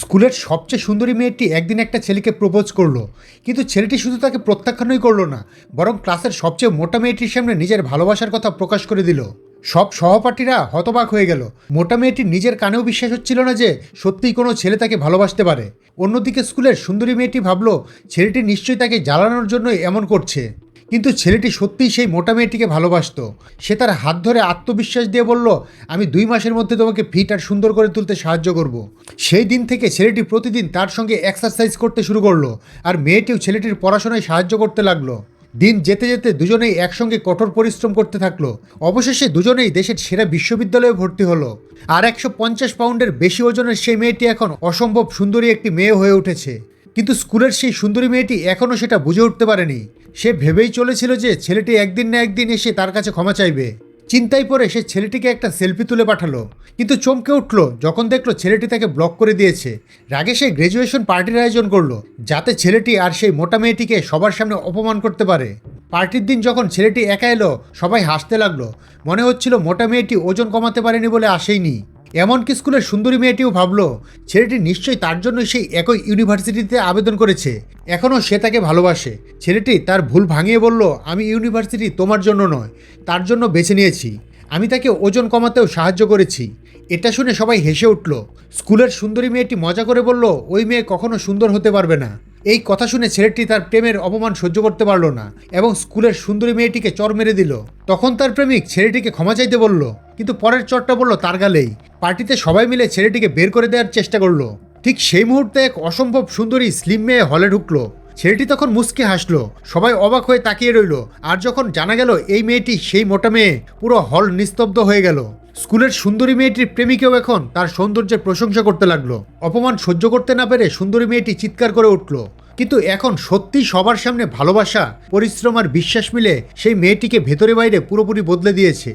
স্কুলের সবচেয়ে সুন্দরী মেয়েটি একদিন একটা ছেলেকে প্রপোজ করল, কিন্তু ছেলেটি শুধু তাকে প্রত্যাখ্যানই করল না, বরং ক্লাসের সবচেয়ে মোটা মেয়েটির সামনে নিজের ভালোবাসার কথা প্রকাশ করে দিল। সব সহপাঠীরা হতবাক হয়ে গেল। মোটা মেয়েটির নিজের কানেও বিশ্বাস হচ্ছিল না যে সত্যিই কোনো ছেলে তাকে ভালোবাসতে পারে। অন্যদিকে স্কুলের সুন্দরী মেয়েটি ভাবলো, ছেলেটি নিশ্চয়ই তাকে জ্বালানোর জন্যই এমন করছে। কিন্তু ছেলেটি সত্যিই সেই মোটা মেয়েটিকে ভালোবাসতো। সে তার হাত ধরে আত্মবিশ্বাস দিয়ে বলল, আমি দুই মাসের মধ্যে তোমাকে ফিট আর সুন্দর করে তুলতে সাহায্য করব। সেই দিন থেকে ছেলেটি প্রতিদিন তার সঙ্গে এক্সারসাইজ করতে শুরু করল আর মেয়েটিও ছেলেটির পড়াশোনায় সাহায্য করতে লাগল। দিন যেতে যেতে দুজনেই একসঙ্গে কঠোর পরিশ্রম করতে থাকল। অবশেষে দুজনেই দেশের সেরা বিশ্ববিদ্যালয়ে ভর্তি হলো। আর একশো পঞ্চাশ পাউন্ডের বেশি ওজনের সেই মেয়েটি এখন অসম্ভব সুন্দরী একটি মেয়ে হয়ে উঠেছে। কিন্তু স্কুলের সেই সুন্দরী মেয়েটি এখনও সেটা বুঝে উঠতে পারেনি। সে ভেবেই চলেছিল যে ছেলেটি একদিন না একদিন এসে তার কাছে ক্ষমা চাইবে। চিন্তায় পরে সে ছেলেটিকে একটা সেলফি তুলে পাঠালো। কিন্তু চমকে উঠল যখন দেখল ছেলেটি তাকে ব্লক করে দিয়েছে। রাগে সে গ্র্যাজুয়েশন পার্টির আয়োজন করল, যাতে ছেলেটি আর সেই মোটা মেয়েটিকে সবার সামনে অপমান করতে পারে। পার্টির দিন যখন ছেলেটি একা এলো, সবাই হাসতে লাগল। মনে হচ্ছিল মোটা মেয়েটি ওজন কমাতে পারেনি বলে আসেইনি এমনকি স্কুলের সুন্দরী মেয়েটিও ভাবলো, ছেলেটি নিশ্চয়ই তার জন্য সেই একই ইউনিভার্সিটিতে আবেদন করেছে। এখনও সে তাকে ভালোবাসে। ছেলেটি তার ভুল ভাঙিয়ে বলল, আমি ইউনিভার্সিটি তোমার জন্য নয়, তার জন্য বেছে নিয়েছি। আমি তাকে ওজন কমাতেও সাহায্য করেছি। এটা শুনে সবাই হেসে উঠল। স্কুলের সুন্দরী মেয়েটি মজা করে বলল, ওই মেয়ে কখনো সুন্দর হতে পারবে না। এই কথা শুনে ছেলেটি তার প্রেমের অপমান সহ্য করতে পারল না এবং স্কুলের সুন্দরী মেয়েটিকে চর মেরে দিল। তখন তার প্রেমিক ছেলেটিকে ক্ষমা চাইতে বলল, কিন্তু পরের চরটা বলল, তার গালেই। পার্টিতে সবাই মিলে ছেলেটিকে বের করে দেওয়ার চেষ্টা করল। ঠিক সেই মুহূর্তে এক অসম্ভব সুন্দরী, স্লিম মেয়ে হলে ঢুকলো। ছেলেটি তখন মুচকে হাসলো। সবাই অবাক হয়ে তাকিয়ে রইল। আর যখন জানা গেল এই মেয়েটি সেই মোটা মেয়ে, পুরো হল নিস্তব্ধ হয়ে গেল। স্কুলের সুন্দরী মেয়েটির প্রেমিকেও এখন তার সৌন্দর্যের প্রশংসা করতে লাগল। অপমান সহ্য করতে না পেরে সুন্দরী মেয়েটি চিৎকার করে উঠল। কিন্তু এখন সত্যি সবার সামনে ভালোবাসা, পরিশ্রম আর বিশ্বাস মিলে সেই মেয়েটিকে ভেতরে বাইরে পুরোপুরি বদলে দিয়েছে।